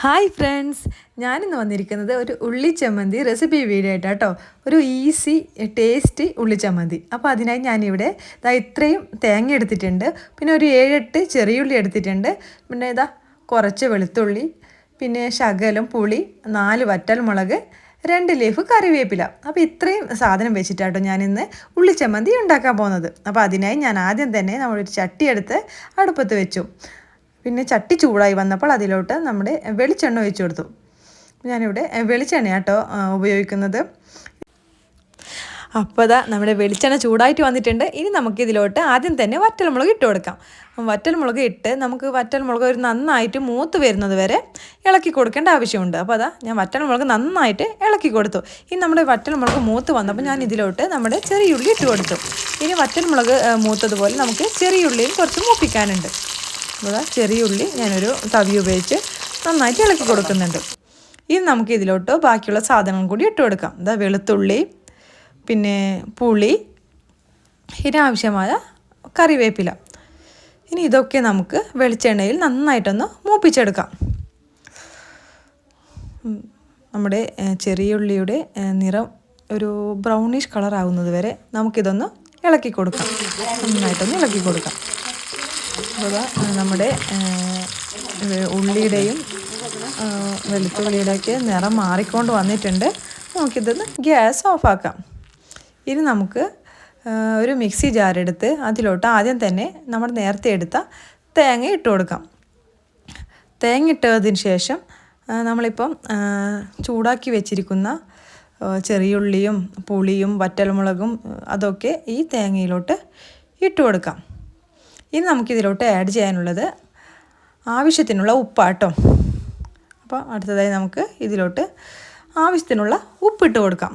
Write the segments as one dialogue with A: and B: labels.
A: Hi friends ഞാനിന്ന് വന്നിരിക്കുന്നത് ഒരു ഉള്ളി ചമ്മന്തി റെസിപ്പി വീഡിയോ ആയിട്ടാണ് കേട്ടോ ഒരു ഈസി ടേസ്റ്റി ഉള്ളി ചമ്മന്തി. അപ്പോൾ അതിനായി ഞാനിവിടെ ഇതാ ഇത്രയും തേങ്ങ എടുത്തിട്ടുണ്ട്. പിന്നെ ഒരു ഏഴെട്ട് ചെറിയുള്ളി എടുത്തിട്ടുണ്ട്. പിന്നെ ഇതാ കുറച്ച് വെളുത്തുള്ളി പിന്നെ ശകലം പുളി നാല് വറ്റൽ മുളക് രണ്ട് ലീഫ് കറിവേപ്പില. അപ്പോൾ ഇത്രയും സാധനം വെച്ചിട്ടാട്ടോ ഞാനിന്ന് ഉള്ളിച്ചമ്മന്തി ഉണ്ടാക്കാൻ പോകുന്നത്. അപ്പോൾ അതിനായി ഞാൻ ആദ്യം തന്നെ നമ്മളൊരു ചട്ടി എടുത്ത് അടുപ്പത്ത് വെച്ചു. പിന്നെ ചട്ടി ചൂടായി വന്നപ്പോൾ അതിലോട്ട് നമ്മുടെ വെളിച്ചെണ്ണ ഒഴിച്ചു കൊടുത്തു. ഞാനിവിടെ വെളിച്ചെണ്ണ കേട്ടോ ഉപയോഗിക്കുന്നത്. അപ്പോൾ അതാ നമ്മുടെ വെളിച്ചെണ്ണ ചൂടായിട്ട് വന്നിട്ടുണ്ട്. ഇനി നമുക്ക് ഇതിലോട്ട് ആദ്യം തന്നെ വറ്റൽമുളക് ഇട്ട് കൊടുക്കാം. വറ്റൽമുളക് ഇട്ട് നമുക്ക് വറ്റൽമുളക് ഒരു നന്നായിട്ട് മൂത്ത് വരുന്നത് വരെ ഇളക്കി കൊടുക്കേണ്ട ആവശ്യമുണ്ട്. അപ്പോൾ അതാ ഞാൻ വറ്റൽമുളക് നന്നായിട്ട് ഇളക്കി കൊടുത്തു. ഇനി നമ്മുടെ വറ്റൽമുളക് മൂത്ത് വന്നപ്പോൾ ഞാൻ ഇതിലോട്ട് നമ്മുടെ ചെറിയുള്ളി ഇട്ട് കൊടുത്തു. ഇനി വറ്റൽമുളക് മൂത്തതുപോലെ നമുക്ക് ചെറിയുള്ളിയും കുറച്ച് മൂപ്പിക്കാനുണ്ട്. ഇവിടെ ചെറിയ ഉള്ളി ഞാനൊരു തവി ഉപയോഗിച്ച് നന്നായിട്ട് ഇളക്കി കൊടുക്കുന്നുണ്ട്. ഇനി നമുക്ക് ഇതിലോട്ട് ബാക്കിയുള്ള സാധനങ്ങൾ കൂടി ഇട്ട് കൊടുക്കാം. ഇതാ വെളുത്തുള്ളി പിന്നെ പുളി ഇതിനാവശ്യമായ കറിവേപ്പില. ഇനി ഇതൊക്കെ നമുക്ക് വെളിച്ചെണ്ണയിൽ നന്നായിട്ടൊന്ന് മൂപ്പിച്ചെടുക്കാം. നമ്മുടെ ചെറിയ ഉള്ളിയുടെ നിറം ഒരു ബ്രൗണിഷ് കളർ ആവുന്നത് വരെ നമുക്കിതൊന്ന് ഇളക്കി കൊടുക്കാം. നന്നായിട്ടൊന്ന് ഇളക്കി കൊടുക്കാം. നമ്മുടെ ഉള്ളിയുടെയും വെളുത്തുള്ളിയുടെയൊക്കെ നിറം മാറിക്കൊണ്ട് വന്നിട്ടുണ്ട്. നമുക്കിതൊന്ന് ഗ്യാസ് ഓഫാക്കാം. ഇനി നമുക്ക് ഒരു മിക്സി ജാറെടുത്ത് അതിലോട്ട് ആദ്യം തന്നെ നമ്മൾ നേരത്തെ എടുത്ത തേങ്ങ ഇട്ട് കൊടുക്കാം. തേങ്ങ ഇട്ടതിന് ശേഷം നമ്മളിപ്പം ചൂടാക്കി വെച്ചിരിക്കുന്ന ചെറിയുള്ളിയും പുളിയും വറ്റൽമുളകും അതൊക്കെ ഈ തേങ്ങയിലോട്ട് ഇട്ട് കൊടുക്കാം. ഇനി നമുക്കിതിലോട്ട് ആഡ് ചെയ്യാനുള്ളത് ആവശ്യത്തിനുള്ള ഉപ്പാട്ടോ. അപ്പോൾ അടുത്തതായി നമുക്ക് ഇതിലോട്ട് ആവശ്യത്തിനുള്ള ഉപ്പിട്ട് കൊടുക്കാം.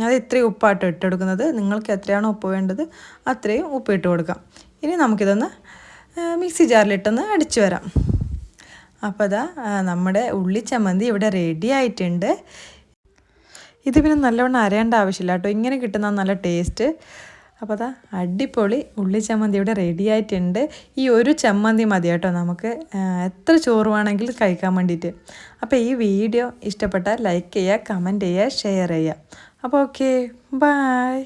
A: ഞാൻ ഇത്രയും ഉപ്പാട്ടോ ഇട്ടെടുക്കുന്നത്. നിങ്ങൾക്ക് എത്രയാണോ ഉപ്പ് വേണ്ടത് അത്രയും ഉപ്പ് ഇട്ട് കൊടുക്കാം. ഇനി നമുക്കിതൊന്ന് മിക്സി ജാറിലിട്ടൊന്ന് അടിച്ചു വരാം. അപ്പോൾ അതാ നമ്മുടെ ഉള്ളി ചമ്മന്തി ഇവിടെ റെഡി ആയിട്ടുണ്ട്. ഇത് പിന്നെ നല്ലവണ്ണം അരയേണ്ട ആവശ്യമില്ല കേട്ടോ. ഇങ്ങനെ കിട്ടുന്ന നല്ല ടേസ്റ്റ് അപ്പോൾ അതാ അടിപൊളി ഉള്ളി ചമ്മന്തി ഇവിടെ റെഡി ആയിട്ടുണ്ട്. ഈ ഒരു ചമ്മന്തി മതി കേട്ടോ നമുക്ക്. എത്ര ചോറ് വേണമെങ്കിലും കഴിക്കാൻ വേണ്ടിയിട്ട്. അപ്പോൾ ഈ വീഡിയോ ഇഷ്ടപ്പെട്ടാൽ ലൈക്ക് ചെയ്യുക കമന്റ് ചെയ്യുക ഷെയർ ചെയ്യുക. അപ്പോൾ ഓക്കെ ബായ്